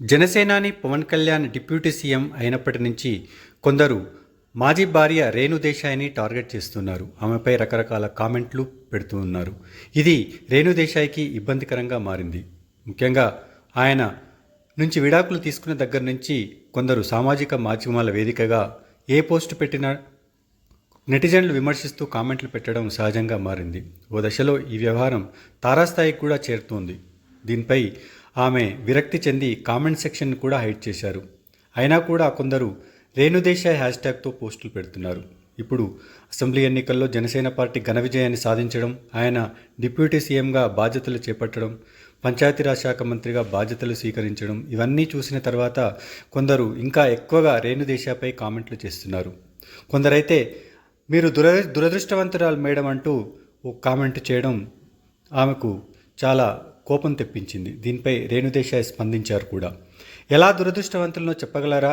జనసేనాని Pawan Kalyan deputy CM అయినప్పటి నుంచి కొందరు మాజీ భార్య రేణు దేశాయిని టార్గెట్ చేస్తున్నారు. ఆమెపై రకరకాల కామెంట్లు పెడుతూ ఉన్నారు. ఇది రేణు దేశాయికి ఇబ్బందికరంగా మారింది. ముఖ్యంగా ఆయన నుంచి విడాకులు తీసుకున్న దగ్గర నుంచి కొందరు సామాజిక మాధ్యమాల వేదికగా ఏ పోస్టు పెట్టినా నెటిజన్లు విమర్శిస్తూ కామెంట్లు పెట్టడం సహజంగా మారింది. ఓ దశలో ఈ వ్యవహారం తారాస్థాయికి కూడా చేరుతోంది. దీనిపై ఆమె విరక్తి చెంది కామెంట్ సెక్షన్ కూడా హైడ్ చేశారు. అయినా కూడా కొందరు రేణుదేశాయ్ హ్యాష్ ట్యాగ్తో పోస్టులు పెడుతున్నారు. ఇప్పుడు అసెంబ్లీ ఎన్నికల్లో జనసేన పార్టీ ఘన విజయాన్ని సాధించడం ఆయన డిప్యూటీ సీఎంగా బాధ్యతలు చేపట్టడం పంచాయతీరాజ్ శాఖ మంత్రిగా బాధ్యతలు స్వీకరించడం ఇవన్నీ చూసిన తర్వాత కొందరు ఇంకా ఎక్కువగా రేణుదేశాపై కామెంట్లు చేస్తున్నారు. కొందరైతే మీరు దుర దురదృష్టవంతురాలు మేడం అంటూ ఓ కామెంట్ చేయడం ఆమెకు చాలా కోపం తెప్పించింది. దీనిపై రేణుదేశాయ్ స్పందించారు కూడా. ఎలా దురదృష్టవంతులనో చెప్పగలరా?